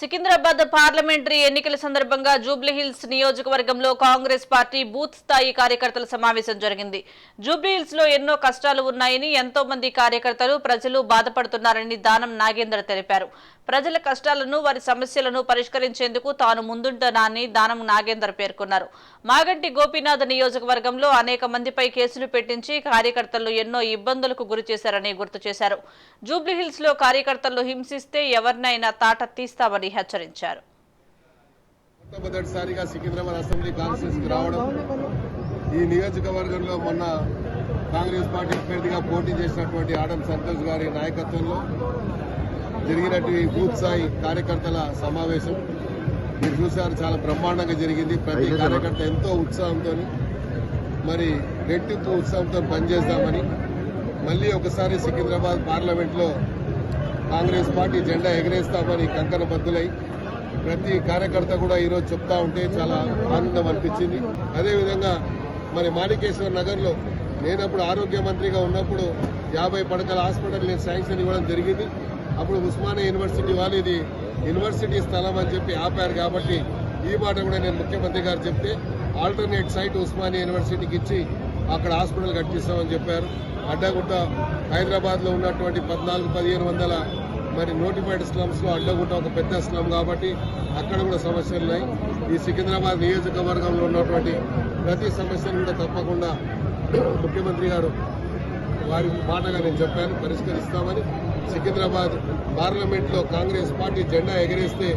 Secunderabad parliamentary ఎన్నికల సందర్భంగా జూబ్లీహిల్స్ నియోజకవర్గంలో కాంగ్రెస్ పార్టీ బూత్ స్థాయి కార్యకర్తల సమావేశం జరిగింది. జూబ్లీహిల్స్లో ఎన్నో కష్టాలు ఉన్నాయని ఎంతో మంది కార్యకర్తలు ప్రజలు బాధపడుతున్నారని దానం నాగేందర్ తెలిపారు. ప్రజల కష్టాలను వారి సమస్యలను పరిష్కరించేందుకు తాను ముందుంటానని దానం నాగేందర్ పేర్కొన్నారు. మాగంటి గోపీనాథ్ నియోజకవర్గంలో అనేక మందిపై కేసులు పెట్టించి కార్యకర్తలు ఎన్నో ఇబ్బందులకు గురి చేశారని గుర్తు చేశారు. జూబ్లీహిల్స్లో కార్యకర్తలు హింసిస్తే ఎవరినైనా తాట తీస్తామని హెచ్చరించారు. మొట్టమొదటిసారిగా సికింద్రాబాద్ అసెంబ్లీ రావడం ఈ నియోజకవర్గంలో మొన్న కాంగ్రెస్ పార్టీ అభ్యర్థిగా పోటీ చేసినటువంటి ఆడం సంతోష్ గారి నాయకత్వంలో జరిగినటువంటి బూత్ స్థాయి కార్యకర్తల సమావేశం. మీరు చూశారు చాలా బ్రహ్మాండంగా జరిగింది. ప్రతి కార్యకర్త ఎంతో ఉత్సాహంతో మరి రెట్టింపు ఉత్సాహంతో పనిచేద్దామని మళ్ళీ ఒకసారి సికింద్రాబాద్ పార్లమెంట్లో కాంగ్రెస్ పార్టీ జెండా ఎగరేస్తామని కంకణ బద్దులై ప్రతి కార్యకర్త కూడా ఈరోజు చెప్తా ఉంటే చాలా ఆనందం అనిపించింది. అదేవిధంగా మరి మాణికేశ్వర నగర్లో నేనప్పుడు ఆరోగ్య మంత్రిగా ఉన్నప్పుడు యాభై పడకల హాస్పిటల్ నేను శాంక్షన్ ఇవ్వడం జరిగింది. అప్పుడు ఉస్మానియా యూనివర్సిటీ వాళ్ళు ఇది యూనివర్సిటీ స్థలం అని చెప్పి ఆపారు కాబట్టి ఈ మాట కూడా నేను ముఖ్యమంత్రి గారు చెప్తే ఆల్టర్నేట్ సైట్ ఉస్మానియా యూనివర్సిటీకి ఇచ్చి అక్కడ హాస్పిటల్ కట్టిస్తామని చెప్పారు. అడ్డగుట్ట హైదరాబాద్లో ఉన్నటువంటి పద్నాలుగు పదిహేను వందల మరి నోటిఫైడ్ స్లమ్స్లో అడ్డగుట్ట ఒక పెద్ద స్లమ్ కాబట్టి అక్కడ కూడా సమస్యలు ఉన్నాయి. ఈ సికింద్రాబాద్ నియోజకవర్గంలో ఉన్నటువంటి ప్రతి సమస్యను కూడా తప్పకుండా ముఖ్యమంత్రి గారు వారి మాటగా నేను చెప్పాను పరిష్కరిస్తామని సికింద్రాబాద్ పార్లమెంట్లో కాంగ్రెస్ పార్టీ జెండా ఎగరేస్తే